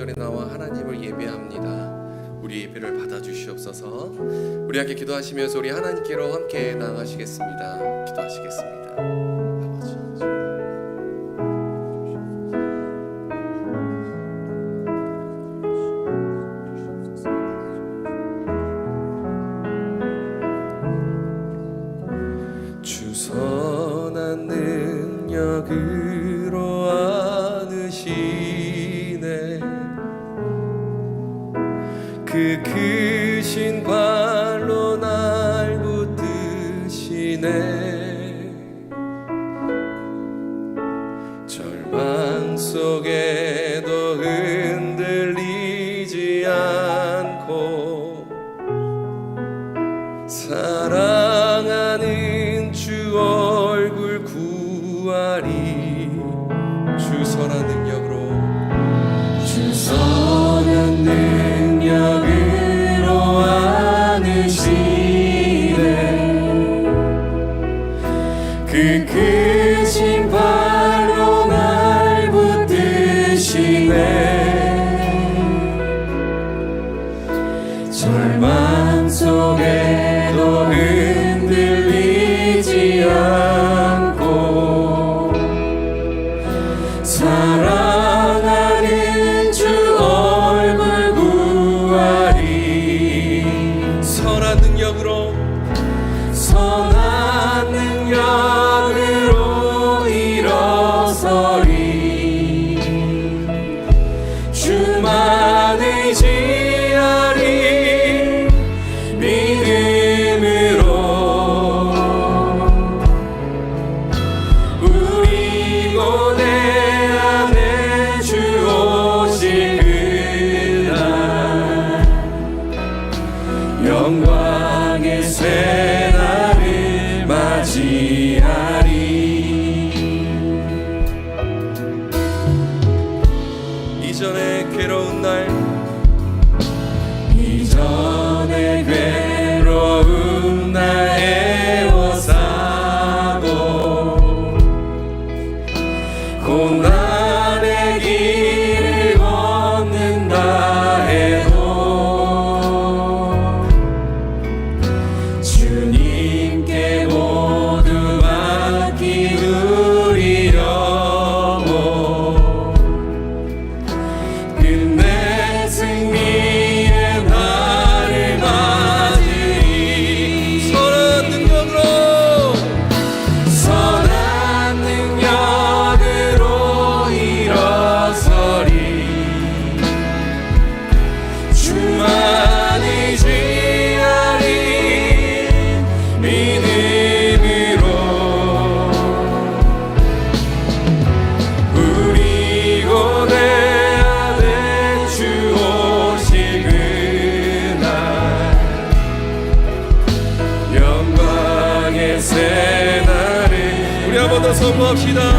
절에 나와 하나님을 예배합니다. 우리 예배를 받아주시옵소서. 우리 함께 기도하시면서 우리 하나님께로 함께 나아가시겠습니다. 기도하시겠습니다. 사랑하는 주 얼굴 구하리. 주서라 기도합시다.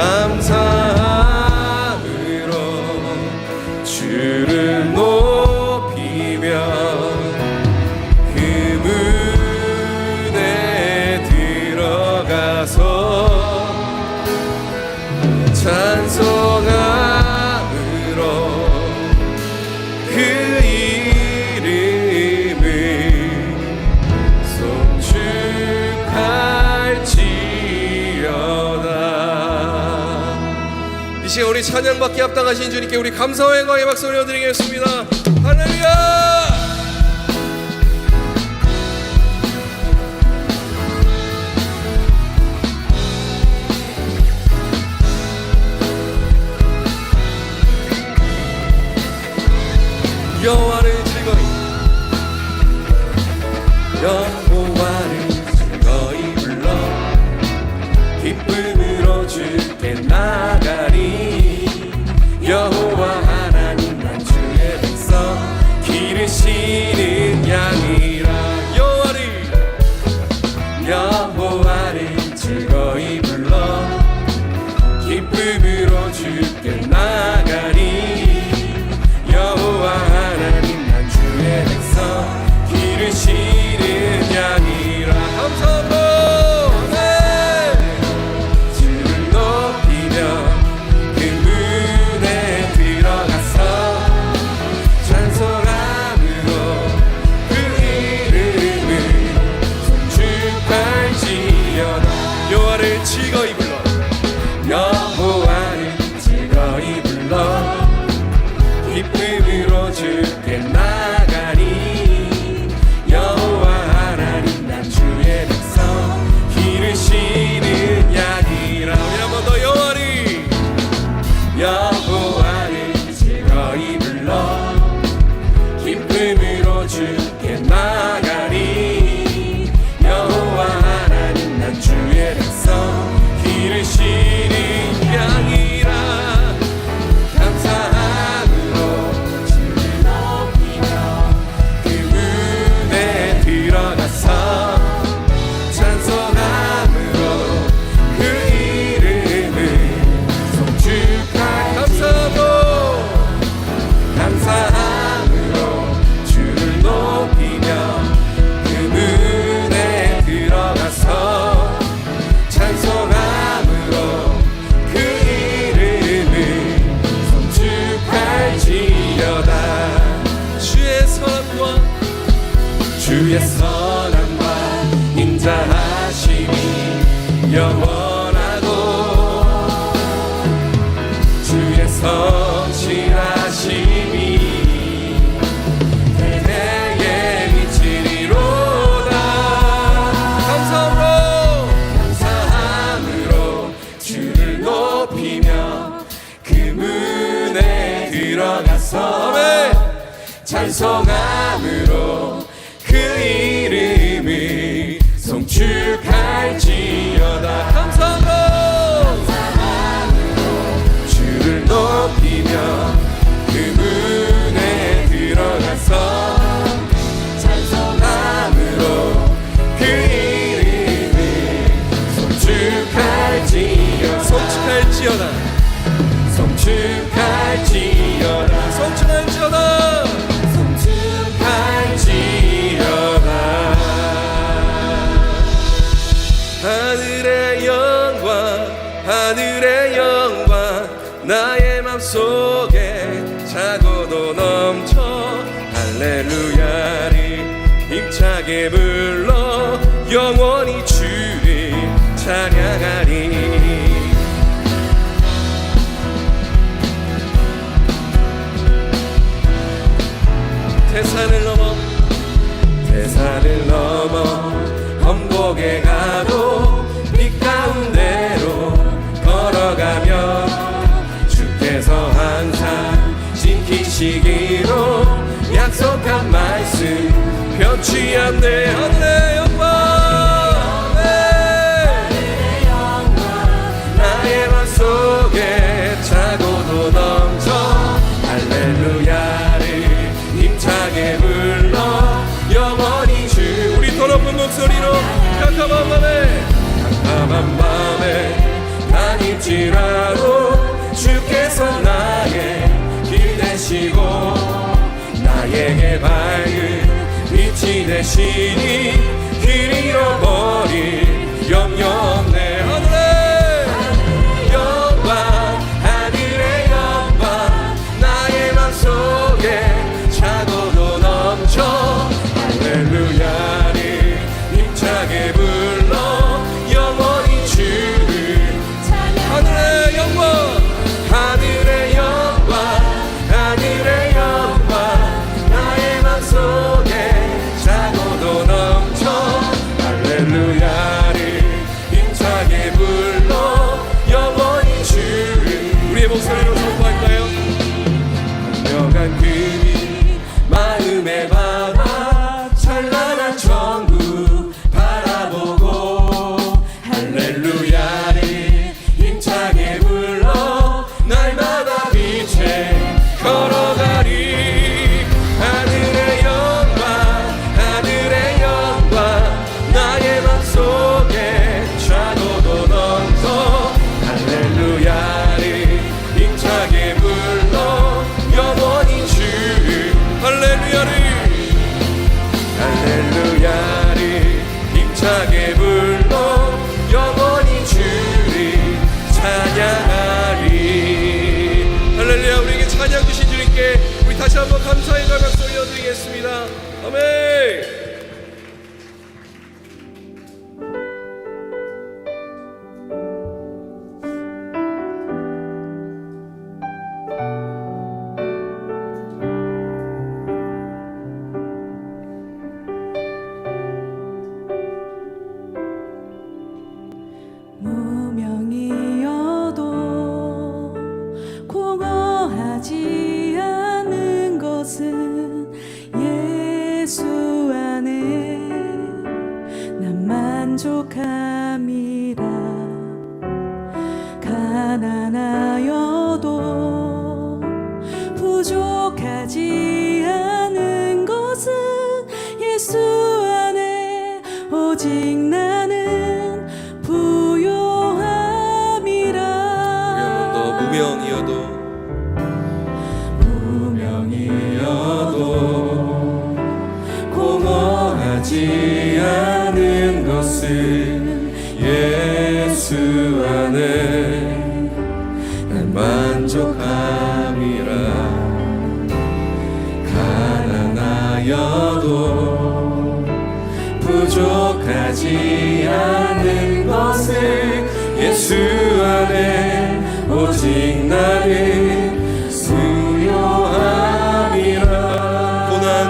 감사합니다. 찬양밖에 합당하신 주님께 우리 감사와 영광의 박수 올려드리겠습니다. 할렐루야! 여와를 즐거이. 여 나가서 찬송함으로 그 이름이 성취 할렐루야리 힘차게 불러. 영원히 주를 찬양하리 태산을 넘어 태산을 넘어 범고개가 거룩한 말씀 변치 않네. 하늘의 영광 나의 맘 속에 차고도 넘쳐 할렐루야를 힘차게 불러 영원히 주. 우리 더럽은 목소리로. 강감한 밤에. 깜깜한 밤. 나의 밝은 빛이 되시니 길 잃어버린 염려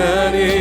many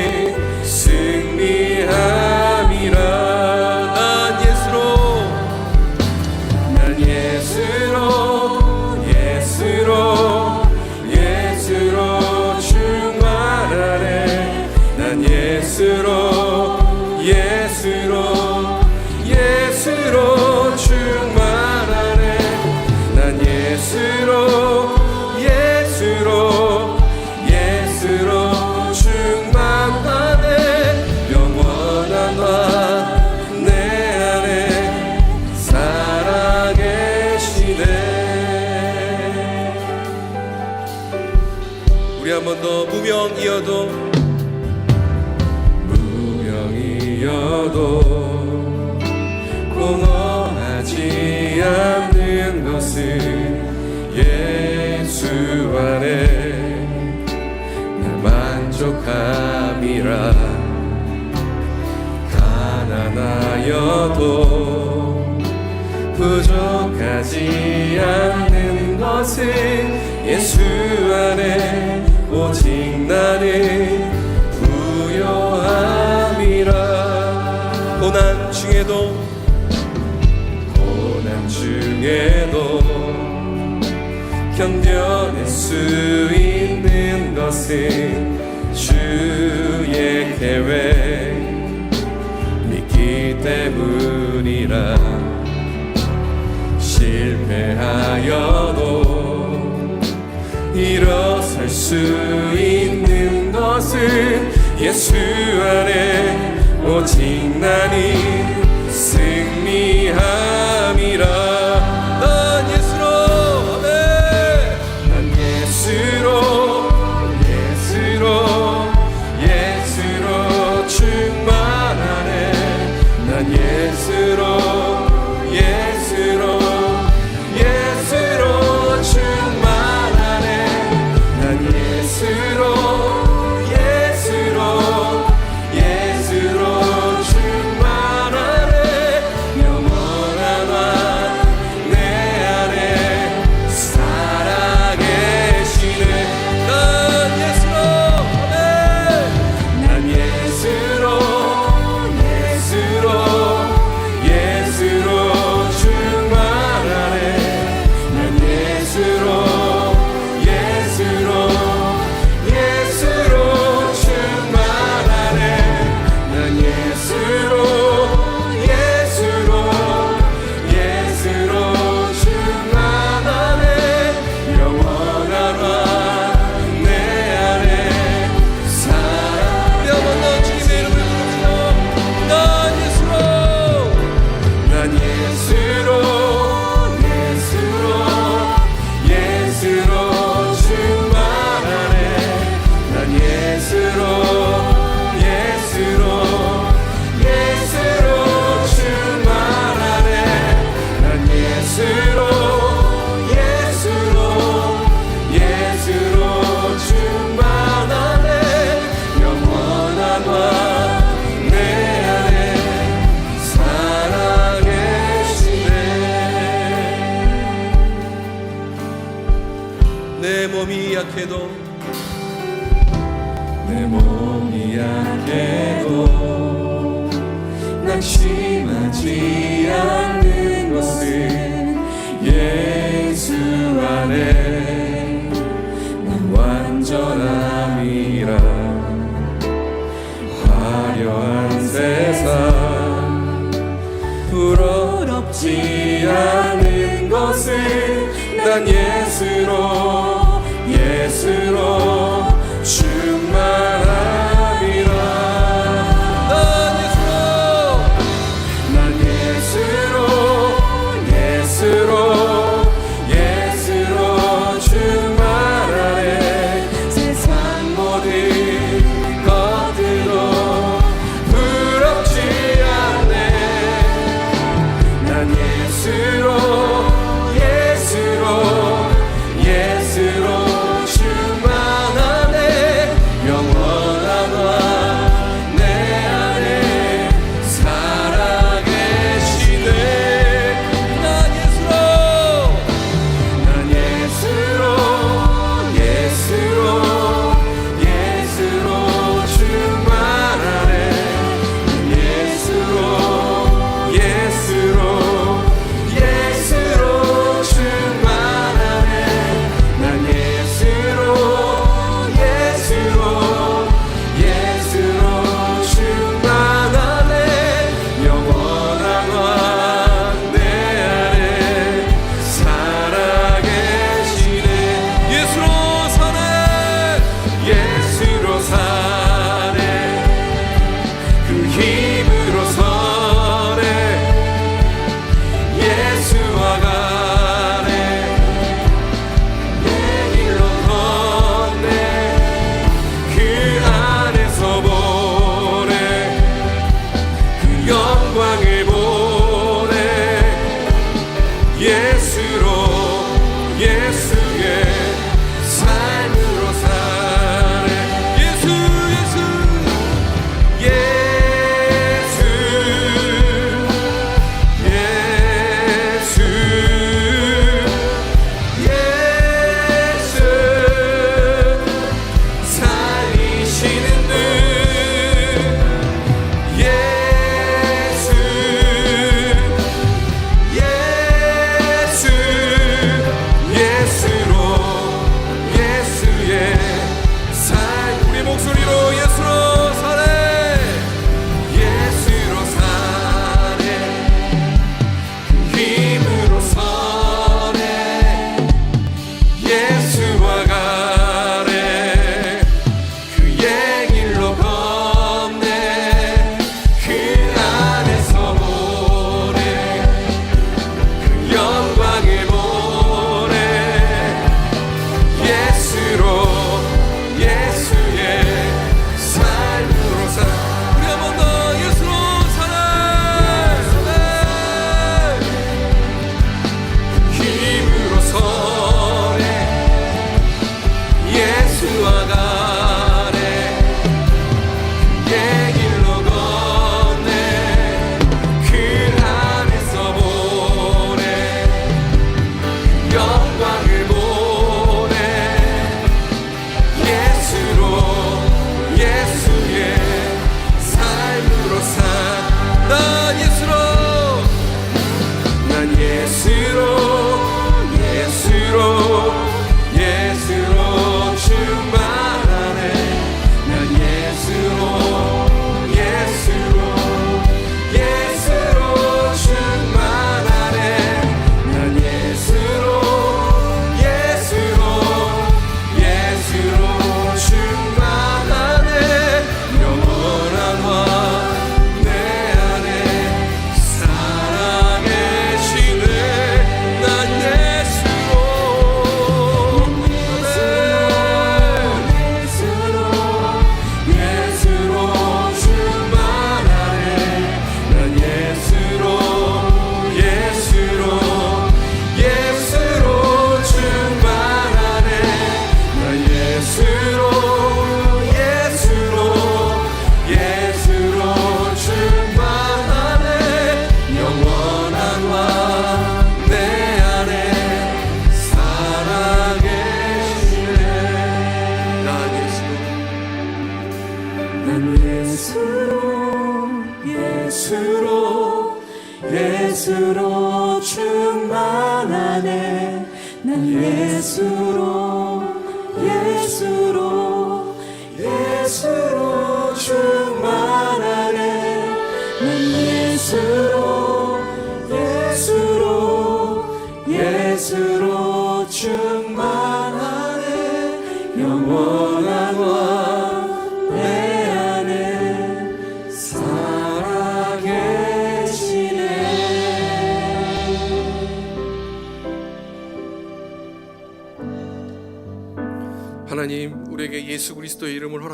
무명이어도 무명이어도 공허하지 않는 것은 예수 안에 나 만족함이라 가난하여도 부족하지 않는 것은 예수 안에 오직 나를 부여함이라. 고난 중에도 고난 중에도 견뎌낼 수 있는 것은 주의 계획 믿기 때문이라. 실패하여도 일어설 수 있는 것은 예수 안에 오직 나니 승리하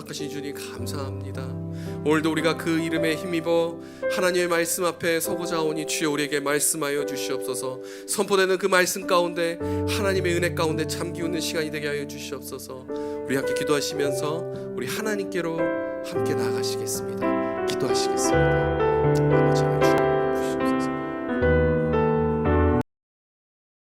허락하신 주님 감사합니다. 오늘도 우리가 그 이름에 힘입어 하나님의 말씀 앞에 서고자 하오니 주여 우리에게 말씀하여 주시옵소서. 선포되는 그 말씀 가운데 하나님의 은혜 가운데 잠기우는 시간이 되게 하여 주시옵소서. 우리 함께 기도하시면서 우리 하나님께로 함께 나가시겠습니다. 기도하시겠습니다. 아버지